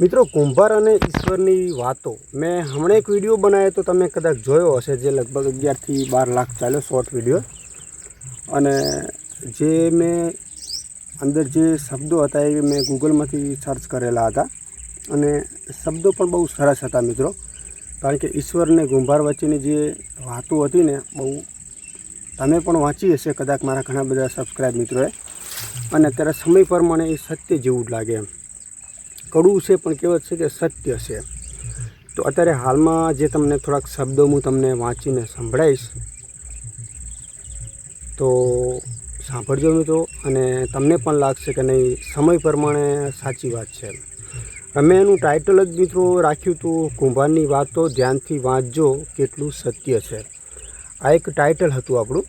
મિત્રો, કુંભાર અને ઈશ્વરની વાતો. મેં હમણાં એક વીડિયો બનાવ્યો તો તમે કદાચ જોયો હશે, જે લગભગ અગિયારથી બાર લાખ ચાલ્યો શોર્ટ વીડિયો. અને જે મેં અંદર જે શબ્દો હતા એ મેં ગૂગલમાંથી સર્ચ કરેલા હતા. અને શબ્દો પણ બહુ સરસ હતા, મિત્રો. કારણ કે ઈશ્વર અને કુંભાર વચ્ચેની જે વાતો હતી ને, બહુ તમે પણ વાંચી હશે કદાચ મારા ઘણા બધા સબસ્ક્રાઈબ મિત્રોએ. અને અત્યારે સમય પ્રમાણે એ સત્ય જેવું જ લાગે એમ. કડવું છે, પણ કહેવત છે કે સત્ય છે. તો અત્યારે હાલમાં જે તમને થોડાક શબ્દો હું તમને વાંચીને સંભળાવીશ તો સાંભળજો મિત્રો, અને તમને પણ લાગશે કે નહીં, સમય પ્રમાણે સાચી વાત છે. અમે એનું ટાઇટલ જ મિત્રો રાખ્યું હતું, કુંભારની વાતો ધ્યાનથી વાંચજો, કેટલું સત્ય છે. આ એક ટાઇટલ હતું આપણું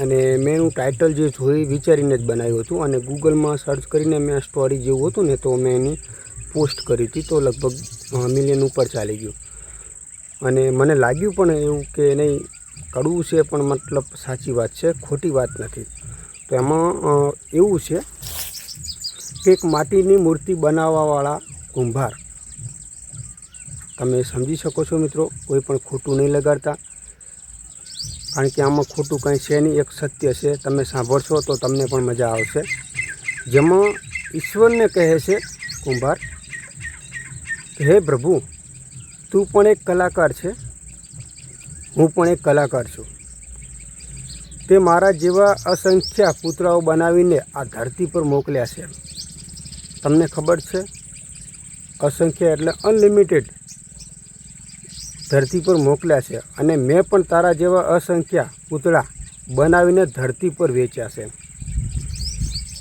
અને મેં એનું ટાઇટલ જે જોઈ વિચારીને જ બનાવ્યું હતું અને ગૂગલમાં સર્ચ કરીને મેં આ સ્ટોરી જેવું હતું ને તો મેં એની પોસ્ટ કરી હતી તો લગભગ મિલિયન ઉપર ચાલી ગયું. અને મને લાગ્યું પણ એવું કે નહીં, કડવું છે પણ મતલબ સાચી વાત છે, ખોટી વાત નથી. તો એમાં એવું છે કે એક માટીની મૂર્તિ બનાવવાવાળા કુંભાર. તમે સમજી શકો છો મિત્રો, કોઈ પણ ખોટું નહીં લગાડતા. કારણ કે આમાં ખોટું કંઈ છે નહીં, એક સત્ય છે. તમે સાંભળશો તો તમને પણ મજા આવશે. જેમાં ઈશ્વરને કહે છે, કુંભાર, હે પ્રભુ, તું પણ એક કલાકાર છે. હું પણ એક કલાકાર છું. તે મારા જેવા અસંખ્ય પુતળાઓ બનાવીને આ ધરતી પર મોકલ્યા છે. તમને ખબર છે? અસંખ્ય એટલે અનલિમિટેડ ધરતી પર મોકલ્યા છે અને મેં પણ તારા જેવા અસંખ્ય પૂતળા બનાવીને ધરતી પર વેચ્યા છે.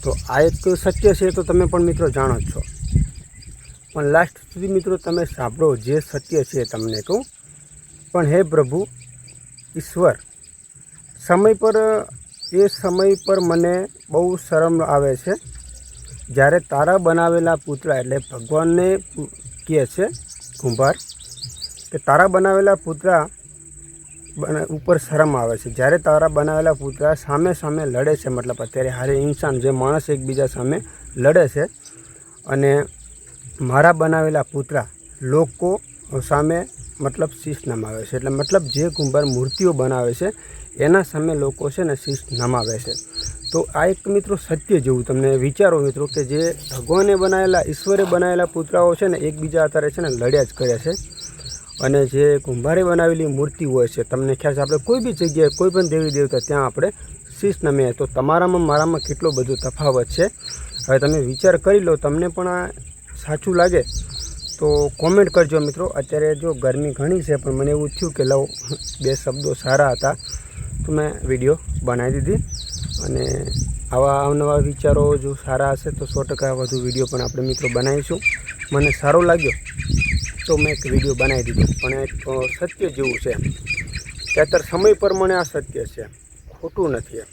તો આ એક સત્ય છે તો તમે પણ મિત્રો જાણો જ છો. પણ લાસ્ટ સુધી મિત્રો તમે સાંભળો જે સત્ય છે તમને કહું. પણ હે પ્રભુ, ઈશ્વર, સમય પર, એ સમય પર મને બહુ શરમ આવે છે. જ્યારે તારા બનાવેલા પૂતળા એટલે ભગવાનને કહે છે, કુંભાર કે તારા બનાવેલા પૂતળા ઉપર શરમ આવે છે. જ્યારે તારા બનાવેલા પૂતળા સામે સામે લડે છે, મતલબ અત્યારે હારે ઇન્સાન જે માણસ એકબીજા સામે લડે છે અને મારા બનાવેલા પૂતળા લોકો સામે મતલબ શીશ નમાવે છે. એટલે મતલબ જે કુંભાર મૂર્તિઓ બનાવે છે, એના સામે લોકો છે ને શીશ નમાવે છે. તો આ એક મિત્રો સત્ય જેવું તમને વિચારો મિત્રો કે જે ભગવાને બનાવેલા, ઈશ્વરે બનાવેલા પૂતળાઓ છે ને એકબીજા અત્યારે છે ને લડ્યા જ કર્યા છે. અને જે કુંભારે બનાવેલી મૂર્તિ હોય છે, તમને ખ્યાલ છે, આપણે કોઈ બી જગ્યાએ, કોઈ પણ દેવી દેવતા ત્યાં આપણે શીશ નમે. તો તમારામાં મારામાં કેટલો બધો તફાવત છે? હવે તમે વિચાર કરી લો, તમને પણ આ સાચું લાગે. તો કોમેન્ટ કરજો મિત્રો. અત્યારે જો ગરમી ઘણી છે, પણ મને એવું થયું કે લઉં બે શબ્દો સારા હતા, તો મેં વીડિયો બનાવી દીધી. અને આવા અવનવા વિચારો જો સારા હશે, તો સો ટકા વધુ વીડિયો પણ આપણે મિત્રો બનાવીશું. મને સારો લાગ્યો. તો મેં એક વીડિયો બનાવી દીધો. પણ સત્ય જેવું છે અત્યારે સમય પ્રમાણે આ સત્ય છે. ખોટું નથી એમ.